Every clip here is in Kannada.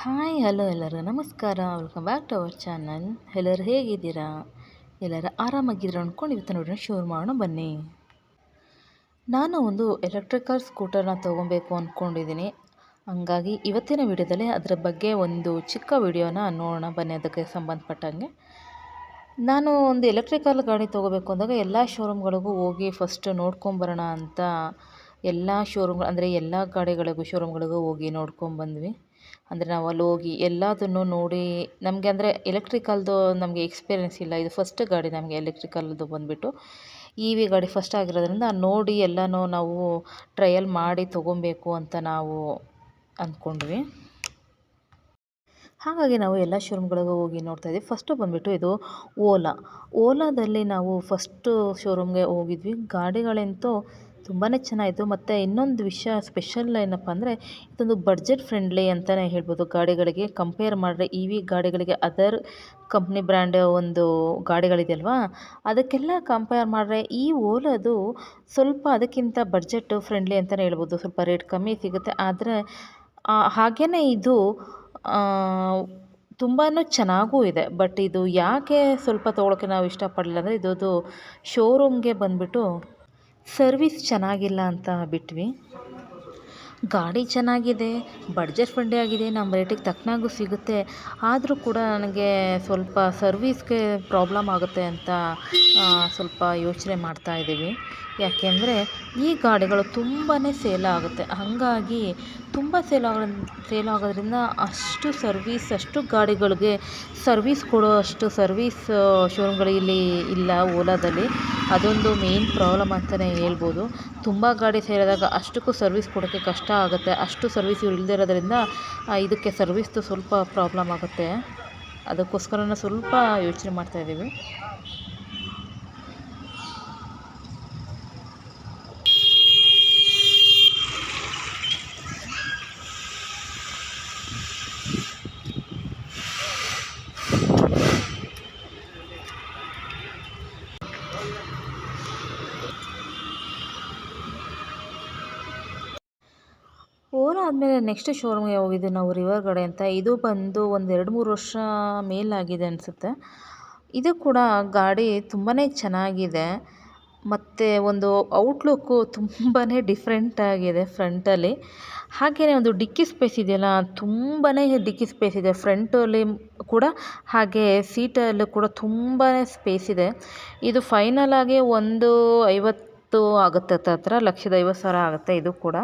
ಹಾಯ್, ಹಲೋ ಎಲ್ಲರೂ. ನಮಸ್ಕಾರ. Welcome back to our channel ಎಲ್ಲರೂ ಹೇಗಿದ್ದೀರಾ? ಎಲ್ಲರೂ ಆರಾಮಾಗಿದ್ದೀರಾ ಅಂದ್ಕೊಂಡು ಇವತ್ತು ನೋಡೋಣ, ಶೋರ್ ಮಾಡೋಣ, ಬನ್ನಿ. ನಾನು ಒಂದು ಎಲೆಕ್ಟ್ರಿಕಲ್ ಸ್ಕೂಟರ್ನ ತೊಗೊಬೇಕು ಅಂದ್ಕೊಂಡಿದ್ದೀನಿ ಹಂಗಾಗಿ ಇವತ್ತಿನ ವಿಡಿಯೋದಲ್ಲಿ ಅದರ ಬಗ್ಗೆ ಒಂದು ಚಿಕ್ಕ ವಿಡಿಯೋನ ನೋಡೋಣ, ಬನ್ನಿ. ಅದಕ್ಕೆ ಸಂಬಂಧಪಟ್ಟಂಗೆ. ನಾನು ಒಂದು ಎಲೆಕ್ಟ್ರಿಕಲ್ ಗಾಡಿ ತೊಗೋಬೇಕು ಅಂದಾಗ ಎಲ್ಲ ಶೋರೂಮ್ಗಳಿಗೂ ಹೋಗಿ ಫಸ್ಟ್ ನೋಡ್ಕೊಂಬರೋಣ ಅಂತ ಎಲ್ಲ ಶೋರೂಮ್ ಅಂದರೆ ಎಲ್ಲ ಗಾಡಿಗಳಿಗೂ ಶೋರೂಮ್ಗಳಿಗೂ ಹೋಗಿ ನೋಡ್ಕೊಂಬಂದ್ವಿ. ಅಂದರೆ ನಾವು ಅಲ್ಲಿ ಹೋಗಿ ಎಲ್ಲದನ್ನು ನೋಡಿ, ನಮಗೆ ಅಂದರೆ ಎಲೆಕ್ಟ್ರಿಕಲ್ದು ನಮಗೆ ಎಕ್ಸ್ಪೀರಿಯೆನ್ಸ್ ಇಲ್ಲ. ಇದು ಫಸ್ಟ್ ಗಾಡಿ ನಮಗೆ ಎಲೆಕ್ಟ್ರಿಕಲ್ದು ಬಂದುಬಿಟ್ಟು. ಇ ವಿ ಗಾಡಿ ಫಸ್ಟ್ ಆಗಿರೋದ್ರಿಂದ ನೋಡಿ ಎಲ್ಲನೂ ನಾವು ಟ್ರಯಲ್ ಮಾಡಿ ತೊಗೊಬೇಕು ಅಂತ ನಾವು ಅಂದ್ಕೊಂಡ್ವಿ. ಹಾಗಾಗಿ ನಾವು ಎಲ್ಲ ಶೋರೂಮ್ಗಳಿಗೆ ಹೋಗಿ ನೋಡ್ತಾ ಇದ್ವಿ. ಫಸ್ಟು ಬಂದುಬಿಟ್ಟು ಇದು ಓಲಾ. ಓಲಾದಲ್ಲಿ ನಾವು ಫಸ್ಟು ಶೋರೂಮ್ಗೆ ಹೋಗಿದ್ವಿ. ಗಾಡಿಗಳಂತೂ ತುಂಬಾ ಚೆನ್ನಾಗಿತ್ತು. ಮತ್ತು ಇನ್ನೊಂದು ವಿಷಯ ಸ್ಪೆಷಲ್ ಏನಪ್ಪ ಅಂದರೆ, ಇದೊಂದು ಬಡ್ಜೆಟ್ ಫ್ರೆಂಡ್ಲಿ ಅಂತಲೇ ಹೇಳ್ಬೋದು. ಗಾಡಿಗಳಿಗೆ ಕಂಪೇರ್ ಮಾಡಿದ್ರೆ ಇ ವಿ ಗಾಡಿಗಳಿಗೆ ಅದರ್ ಕಂಪ್ನಿ ಬ್ರ್ಯಾಂಡ್ ಒಂದು ಗಾಡಿಗಳಿದೆಯಲ್ವಾ? ಅದಕ್ಕೆಲ್ಲ ಕಂಪೇರ್ ಮಾಡಿದ್ರೆ ಈ ಓಲಾದು ಸ್ವಲ್ಪ ಅದಕ್ಕಿಂತ ಬಡ್ಜೆಟ್ ಫ್ರೆಂಡ್ಲಿ ಅಂತಲೇ ಹೇಳ್ಬೋದು. ಸ್ವಲ್ಪ ರೇಟ್ ಕಮ್ಮಿ ಸಿಗುತ್ತೆ. ಆದರೆ ಹಾಗೆಯೇ ಇದು ತುಂಬಾ ಚೆನ್ನಾಗೂ ಇದೆ. ಬಟ್ ಇದು ಯಾಕೆ ಸ್ವಲ್ಪ ತೊಗೊಳಕ್ಕೆ ನಾವು ಇಷ್ಟಪಡಲಿಲ್ಲ ಅಂದರೆ, ಇದೊಂದು ಶೋರೂಮ್ಗೆ ಬಂದುಬಿಟ್ಟು ಸರ್ವಿಸ್ ಚೆನ್ನಾಗಿಲ್ಲ ಅಂತ ಬಿಟ್ವಿ. ಗಾಡಿ ಚೆನ್ನಾಗಿದೆ, ಬಡ್ಜೆಟ್ ಫ್ರೆಂಡ್ಲಿ ಆಗಿದೆ, ನಮ್ಮ ರೇಟಿಗೆ ತಕ್ಕನಾಗೂ ಸಿಗುತ್ತೆ. ಆದರೂ ಕೂಡ ನನಗೆ ಸ್ವಲ್ಪ ಸರ್ವಿಸ್ಗೆ ಪ್ರಾಬ್ಲಮ್ ಆಗುತ್ತೆ ಅಂತ ಸ್ವಲ್ಪ ಯೋಚನೆ ಮಾಡ್ತಾ ಇದ್ದೀವಿ. ಯಾಕೆಂದರೆ ಈ ಗಾಡಿಗಳು ತುಂಬಾ ಸೇಲ್ ಆಗುತ್ತೆ. ಹಾಗಾಗಿ ತುಂಬ ಸೇಲ್ ಆಗೋ ಸೇಲ್ ಆಗೋದ್ರಿಂದ ಅಷ್ಟು ಸರ್ವೀಸ್, ಅಷ್ಟು ಗಾಡಿಗಳಿಗೆ ಸರ್ವೀಸ್ ಕೊಡೋ ಅಷ್ಟು ಸರ್ವೀಸ್ ಶೋರೂಮ್ಗಳು ಇಲ್ಲಿ ಇಲ್ಲ, ಓಲಾದಲ್ಲಿ. ಅದೊಂದು ಮೇನ್ ಪ್ರಾಬ್ಲಮ್ ಅಂತಲೇ ಹೇಳ್ಬೋದು. ತುಂಬ ಗಾಡಿ ಸೇರಿದಾಗ ಅಷ್ಟಕ್ಕೂ ಸರ್ವಿಸ್ ಕೊಡೋಕ್ಕೆ ಕಷ್ಟ ಆಗುತ್ತೆ. ಅಷ್ಟು ಸರ್ವಿಸ್ ಇಲ್ಲದೇ ಇರೋದ್ರಿಂದ ಇದಕ್ಕೆ ಸರ್ವಿಸ್ದು ಸ್ವಲ್ಪ ಪ್ರಾಬ್ಲಮ್ ಆಗುತ್ತೆ. ಅದಕ್ಕೋಸ್ಕರನೇ ಸ್ವಲ್ಪ ಯೋಚನೆ ಮಾಡ್ತಾಯಿದ್ದೀವಿ ಓಲಾ ಆದಮೇಲೆ ನೆಕ್ಸ್ಟ್ ಶೋರೂಮ್ಗೆ ಹೋಗಿದ್ದು ನಾವು ರಿವರ್ ಕಡೆ ಅಂತ. ಇದು ಬಂದು ಒಂದು ಎರಡು ಮೂರು ವರ್ಷ ಮೇಲಾಗಿದೆ ಅನಿಸುತ್ತೆ. ಇದು ಕೂಡ ಗಾಡಿ ತುಂಬಾ ಚೆನ್ನಾಗಿದೆ. ಮತ್ತು ಒಂದು ಔಟ್ಲುಕ್ಕು ತುಂಬಾ ಡಿಫ್ರೆಂಟಾಗಿದೆ ಫ್ರಂಟಲ್ಲಿ ಹಾಗೆಯೇ ಒಂದು ಡಿಕ್ಕಿ ಸ್ಪೇಸ್ ಇದೆಯಲ್ಲ ತುಂಬಾ ಡಿಕ್ಕಿ ಸ್ಪೇಸ್ ಇದೆ. ಫ್ರಂಟಲ್ಲಿ ಕೂಡ ಹಾಗೆ ಸೀಟಲ್ಲೂ ಕೂಡ ತುಂಬಾ ಸ್ಪೇಸ್ ಇದೆ. ಇದು ಫೈನಲ್ ಒಂದು ಐವತ್ತು ಆಗುತ್ತೆ ಹತ್ರ, ಲಕ್ಷದ ಐವತ್ತು ಸಾವಿರ ಆಗುತ್ತೆ ಇದು ಕೂಡ.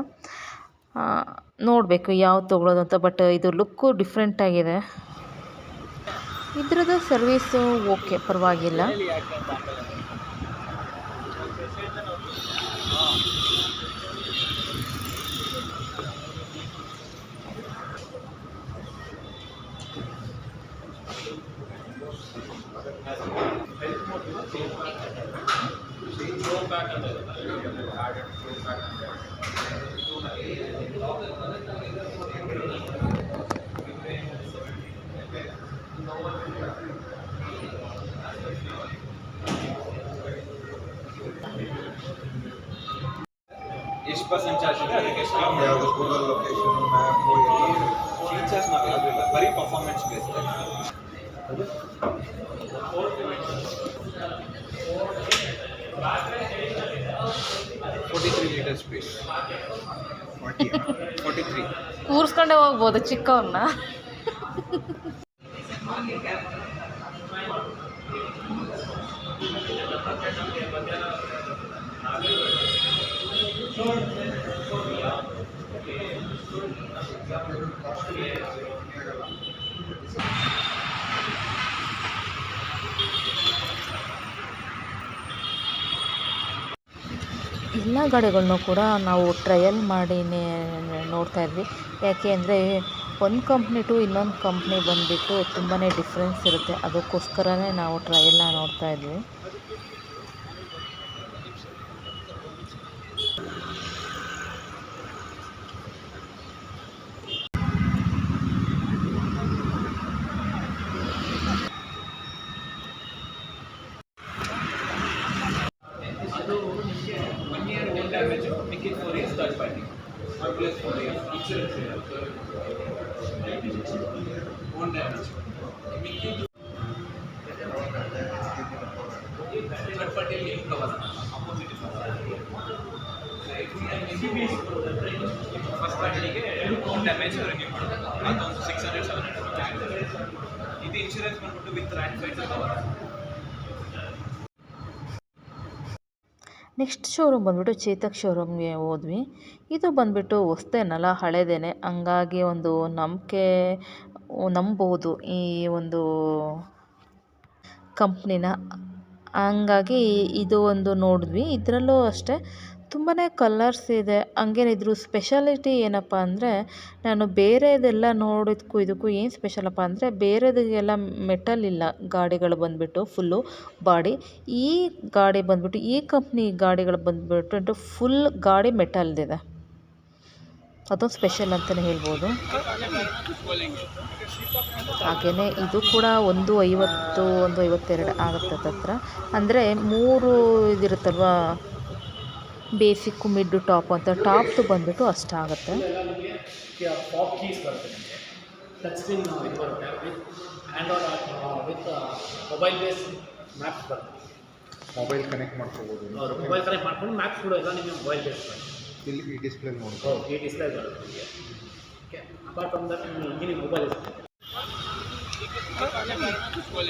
ನೋಡಬೇಕು ಯಾವ್ದು ತೊಗೊಳೋದು ಅಂತ ಬಟ್ ಇದು ಲುಕ್ಕು ಡಿಫ್ರೆಂಟಾಗಿದೆ ಇದ್ರದ್ದು ಸರ್ವೀಸು ಓಕೆ ಪರವಾಗಿಲ್ಲ. ಫೀಚರ್ಸ್ ನಾವು ಯಾವುದೂ ಇಲ್ಲ ಬರೀ performance base forty three litre speed forty forty three ಕೂರಿಸ್ಕೊಂಡೇ ಹೋಗ್ಬೋದು ಚಿಕ್ಕವ್ರನ್ನ ಎಲ್ಲ ಗಾಡಿಗಳನ್ನೂ ಕೂಡ ನಾವು ಟ್ರಯಲ್ ಮಾಡಿನೇ ನೋಡ್ತಾ ಇದ್ವಿ. ಯಾಕೆ ಅಂದರೆ ಒಂದು ಕಂಪ್ನಿ ಟು ಇನ್ನೊಂದು ಕಂಪ್ನಿ ಬಂದುಬಿಟ್ಟು ತುಂಬಾ ಡಿಫ್ರೆನ್ಸ್ ಇರುತ್ತೆ. ಅದಕ್ಕೋಸ್ಕರನೇ ನಾವು ಟ್ರಯಲ್ನ ನೋಡ್ತಾ ಇದ್ವಿ. ಫಸ್ಟ್ ಪಾರ್ಟಿಗೆ ಓನ್ ಡ್ಯಾಮೇಜ್ ರಿನ್ಯೂ ಮಾಡೋದು ಅದೊಂದು ಸಿಕ್ಸ್ ಹಂಡ್ರೆಡ್ ಸೆವೆನ್ ಹಂಡ್ರೆಡ್ ಇದು ಇನ್ಶೂರೆನ್ಸ್ ಬಂದ್ಬಿಟ್ಟು with rat fight cover next showroom ಬಂದುಬಿಟ್ಟು ಚೇತಕ್ ಶೋರೂಮ್ಗೆ ಹೋದ್ವಿ. ಇದು ಬಂದುಬಿಟ್ಟು ಹೊಸ್ದೇನಲ್ಲ ಹಳೆದೇನೆ. ಹಂಗಾಗಿ ಒಂದು ನಂಬಿಕೆ, ನಂಬೋದು ಈ ಒಂದು ಕಂಪ್ನಿನ. ಹಂಗಾಗಿ ಇದು ಒಂದು ನೋಡಿದ್ವಿ. ಇದರಲ್ಲೂ ಅಷ್ಟೇ. ತುಂಬಾ ಕಲರ್ಸ್ ಇದೆ. ಹಂಗೇನೆ ಇದ್ರ ಸ್ಪೆಷಾಲಿಟಿ ಏನಪ್ಪ ಅಂದರೆ, ನಾನು ಬೇರೆದೆಲ್ಲ ನೋಡಿದ್ಕು ಇದಕ್ಕೂ ಏನು ಸ್ಪೆಷಲಪ್ಪ ಅಂದರೆ, ಬೇರೆದಕ್ಕೆಲ್ಲ ಮೆಟಲ್ ಇಲ್ಲ. ಗಾಡಿಗಳು ಬಂದುಬಿಟ್ಟು ಫುಲ್ಲು ಬಾಡಿ ಈ ಗಾಡಿ ಬಂದುಬಿಟ್ಟು, ಈ ಕಂಪ್ನಿ ಗಾಡಿಗಳು ಬಂದುಬಿಟ್ಟು ಫುಲ್ ಗಾಡಿ ಮೆಟಲ್ದಿದೆ ಅದೊಂದು ಸ್ಪೆಷಲ್ ಅಂತಲೇ ಹೇಳ್ಬೋದು. ಹಾಗೆಯೇ ಇದು ಕೂಡ ಒಂದು ಐವತ್ತು, ಒಂದು ಐವತ್ತೆರಡು ಆಗುತ್ತೆ ಹತ್ರ ಅಂದರೆ ಮೂರು ಇದಿರುತ್ತಲ್ವ? ಬೇಸಿಕ್ಕು ಮಿಡ್ಡು ಟಾಪ್ ಅಂತ ಟಾಪ್ದು ಬಂದುಬಿಟ್ಟು ಅಷ್ಟಾಗುತ್ತೆ ಎಲ್ಲ ನಿಮಗೆ ಪಾಪ್ ಕೀಸ್ ಬರುತ್ತೆ ನಿಮಗೆ ಟಚ್ ಸ್ಕ್ರೀನ್ ಇದು ಬರುತ್ತೆ with android with mobile base maps ಬರುತ್ತೆ ಮೊಬೈಲ್ ಕನೆಕ್ಟ್ ಮಾಡ್ಕೋಬೋದು ಅವರು ಮೊಬೈಲ್ ಕನೆಕ್ಟ್ ಮಾಡ್ಕೊಂಡು ಮ್ಯಾಪ್ಸ್ ಕೂಡ ಎಲ್ಲ ನಿಮಗೆ ಮೊಬೈಲ್ ಬೇಸ್ ಬರುತ್ತೆ ಇಲ್ಲಿ ಈ ಡಿಸ್ಪ್ಲೇ ನೋಡಿ ಈ ಡಿಸ್ಪ್ಲೇ ಬರುತ್ತೆ ನಿಮಗೆ ಓಕೆ ಅಪಾರ್ಟ್ ಫ್ರಮ್ ದಟ್ ನಿಮಗೆ ಇಂಜಿನಿಯರ್ ಮೊಬೈಲ್ ಇರುತ್ತೆ full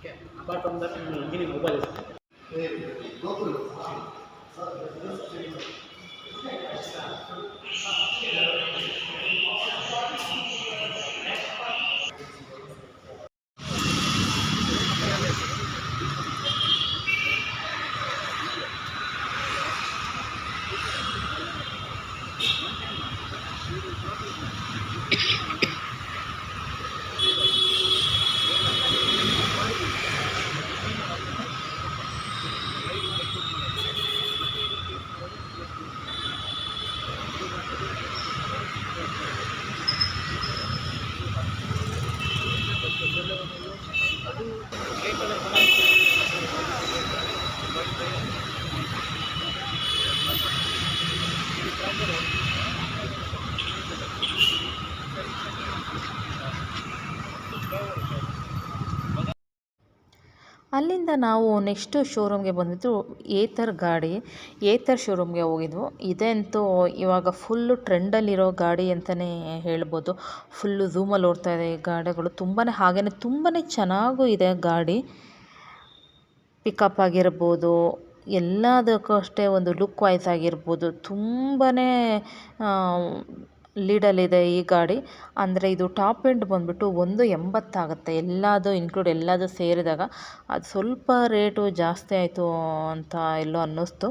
okay apart from that ನಿಮಗೆ ಇಂಜಿನಿಯರ್ ಮೊಬೈಲ್ ಇರುತ್ತೆ ಅಲ್ಲಿಂದ ನಾವು ನೆಕ್ಸ್ಟು ಶೋರೂಮ್ಗೆ ಬಂದಿದ್ದು ಏತರ್ ಗಾಡಿ, ಏತರ್ ಶೋರೂಮ್ಗೆ ಹೋಗಿದ್ವು. ಇದಂತೂ ಇವಾಗ ಫುಲ್ಲು ಟ್ರೆಂಡಲ್ಲಿರೋ ಗಾಡಿ ಅಂತಲೇ ಹೇಳ್ಬೋದು. ಫುಲ್ಲು ಝೂಮಲ್ಲಿ ಓಡ್ತಾ ಇದೆ ಗಾಡಿಗಳು. ತುಂಬಾ ಹಾಗೆಯೇ ತುಂಬಾ ಚೆನ್ನಾಗೂ ಇದೆ ಗಾಡಿ. ಪಿಕಪ್ ಆಗಿರ್ಬೋದು, ಎಲ್ಲದಕ್ಕೂ ಅಷ್ಟೇ ಒಂದು ಲುಕ್ ವೈಸ್ ಆಗಿರ್ಬೋದು. ತುಂಬಾ ಲೀಡಲ್ಲಿದೆ ಈ ಗಾಡಿ. ಅಂದರೆ ಇದು ಟಾಪ್ ಎಂಡ್ ಬಂದುಬಿಟ್ಟು ಒಂದು ಎಂಬತ್ತಾಗುತ್ತೆ ಎಲ್ಲದು ಇನ್ಕ್ಲೂಡ್ ಎಲ್ಲದು ಸೇರಿದಾಗ ಅದು ಸ್ವಲ್ಪ ರೇಟು ಜಾಸ್ತಿ ಆಯಿತು ಅಂತ ಎಲ್ಲೋ ಅನ್ನಿಸ್ತು.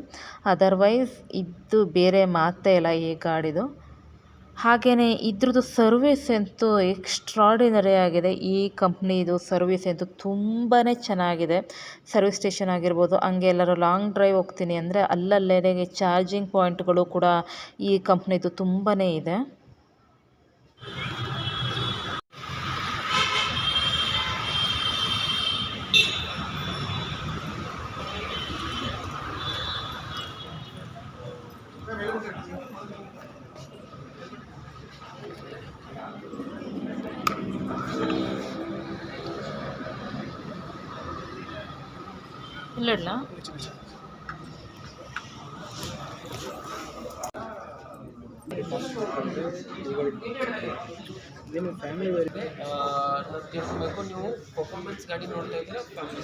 ಅದರ್ವೈಸ್ ಇದು ಬೇರೆ ಮಾತೇ ಇಲ್ಲ ಈ ಗಾಡಿದು. ಹಾಗೆಯೇ ಇದ್ರದ್ದು ಸರ್ವಿಸ್ ಅಂತೂ ಎಕ್ಸ್ಟ್ರಾಡಿನರಿ ಆಗಿದೆ. ಈ ಕಂಪ್ನಿದು ಸರ್ವಿಸ್ ಅಂತೂ ತುಂಬಾ ಚೆನ್ನಾಗಿದೆ. ಸರ್ವಿಸ್ ಸ್ಟೇಷನ್ ಆಗಿರ್ಬೋದು, ಹಂಗೆ ಎಲ್ಲರೂ ಲಾಂಗ್ ಡ್ರೈವ್ ಹೋಗ್ತೀನಿ ಅಂದರೆ ಅಲ್ಲಲ್ಲೇ ಚಾರ್ಜಿಂಗ್ ಪಾಯಿಂಟ್ಗಳು ಕೂಡ ಈ ಕಂಪ್ನಿದು ತುಂಬಾ ಇದೆ. ಇಲ್ಲ ನಿಮ್ಮ ಫ್ಯಾಮಿಲಿ ವೇರ್ ಬೇಕು ನೀವು ಪರ್ಫಾರ್ಮೆನ್ಸ್ ಗಾಡಿ ನೋಡ್ತಾ ಇದ್ರೆ ಫ್ಯಾಮಿಲಿ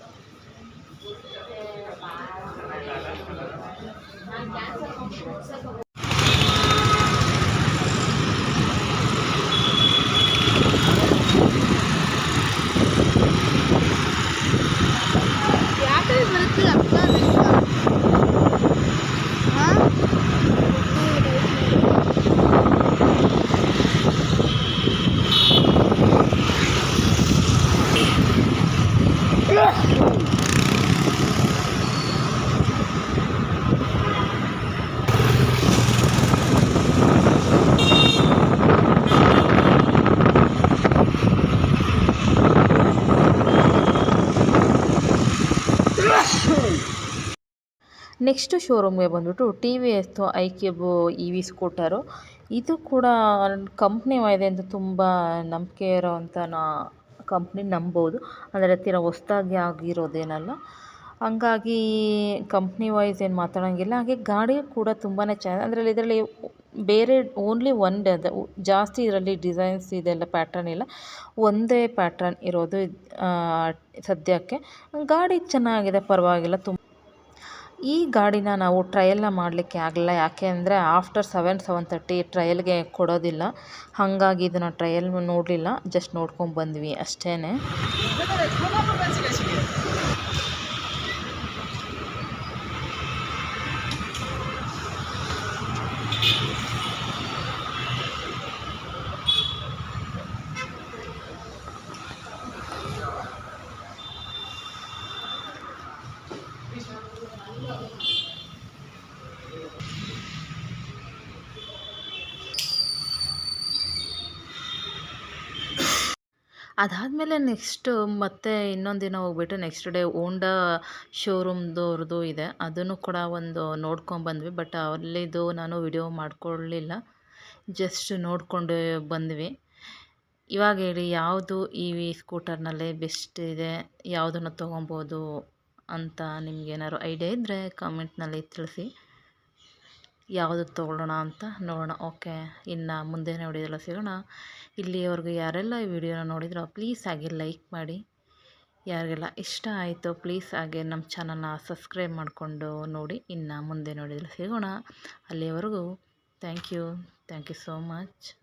ನೆಕ್ಸ್ಟು ಶೋರೂಮ್ಗೆ ಬಂದುಬಿಟ್ಟು T V S I Qube E V scooter. ಇದು ಕೂಡ ಕಂಪ್ನಿ ಇದೆ ಅಂತ ತುಂಬ ನಂಬಿಕೆ ಇರೋವಂಥ ನಾ ಕಂಪ್ನಿ ನಂಬೋದು. ಅಂದರೆ ತೀರ ಹೊಸ್ದಾಗಿ ಆಗಿರೋದೇನಲ್ಲ. ಹಂಗಾಗಿ ಕಂಪ್ನಿ ವೈಸ್ ಏನು ಮಾತಾಡೋಂಗಿಲ್ಲ. ಹಾಗೆ ಗಾಡಿ ಕೂಡ ತುಂಬಾ ಚೆನ್ನಾಗಿ ಅದರಲ್ಲಿ ಇದರಲ್ಲಿ ಬೇರೆ ಓನ್ಲಿ ಒನ್ ಅದು. ಜಾಸ್ತಿ ಇದರಲ್ಲಿ ಡಿಸೈನ್ಸ್ ಇದೆಲ್ಲ ಪ್ಯಾಟ್ರನ್ ಇಲ್ಲ. ಒಂದೇ ಪ್ಯಾಟ್ರನ್ ಇರೋದು ಸದ್ಯಕ್ಕೆ. ಗಾಡಿ ಚೆನ್ನಾಗಿದೆ, ಪರವಾಗಿಲ್ಲ. ತುಂಬ ಈ ಗಾಡಿನ ನಾವು ಟ್ರಯಲ್ನ ಮಾಡಲಿಕ್ಕೆ ಆಗಲ್ಲ. ಯಾಕೆ ಅಂದರೆ ಆಫ್ಟರ್ ಸೆವೆನ್ ಸೆವೆನ್ ತರ್ಟಿ ಟ್ರಯಲ್ಗೆ ಕೊಡೋದಿಲ್ಲ. ಹಾಗಾಗಿ ಇದನ್ನು ಟ್ರಯಲ್ ನೋಡಲಿಲ್ಲ. ಜಸ್ಟ್ ನೋಡ್ಕೊಂಡು ಬಂದ್ವಿ ಅಷ್ಟೇ ಅದಾದಮೇಲೆ ನೆಕ್ಸ್ಟು ಮತ್ತೆ ಇನ್ನೊಂದು ದಿನ ಹೋಗ್ಬಿಟ್ಟು ನೆಕ್ಸ್ಟ್ ಡೇ ಓಂಡಾ ಶೋರೂಮ್ದವ್ರದ್ದು ಇದೆ. ಅದನ್ನು ಕೂಡ ಒಂದು ನೋಡ್ಕೊಂಬಂದ್ವಿ ಬಟ್ ಅಲ್ಲಿದು ನಾನು ವಿಡಿಯೋ ಮಾಡ್ಕೊಳ್ಳಲಿಲ್ಲ ಜಸ್ಟ್ ನೋಡಿಕೊಂಡು ಬಂದ್ವಿ. ಇವಾಗ ಹೇಳಿ, ಯಾವುದು ಇ ವಿ ಸ್ಕೂಟರ್ನಲ್ಲಿ ಬೆಸ್ಟ್ ಇದೆ? ಯಾವುದನ್ನು ತೊಗೊಬೋದು ಅಂತ ನಿಮ್ಗೇನಾದ್ರು ಐಡಿಯಾ ಇದ್ದರೆ ಕಾಮೆಂಟ್ನಲ್ಲಿ ತಿಳಿಸಿ. ಯಾವುದು ತೊಗೊಳ್ಳೋಣ ಅಂತ ನೋಡೋಣ. ಓಕೆ, ಇನ್ನು ಮುಂದೆ ನೋಡಿದೆಲ್ಲ ಸಿಗೋಣ. ಇಲ್ಲಿಯವರೆಗೂ ಯಾರೆಲ್ಲ ಈ ವಿಡಿಯೋನ ನೋಡಿದ್ರೋ ಪ್ಲೀಸ್ ಹಾಗೆ ಲೈಕ್ ಮಾಡಿ. ಯಾರಿಗೆಲ್ಲ ಇಷ್ಟ ಆಯಿತು ಪ್ಲೀಸ್ ಹಾಗೆ ನಮ್ಮ ಚಾನಲ್ನ ಸಬ್ಸ್ಕ್ರೈಬ್ ಮಾಡಿಕೊಂಡು ನೋಡಿ. ಇನ್ನು ಮುಂದೆ ನೋಡಿದ್ರೆ ಸಿಗೋಣ. ಅಲ್ಲಿಯವರೆಗೂ thank you. Thank you so much.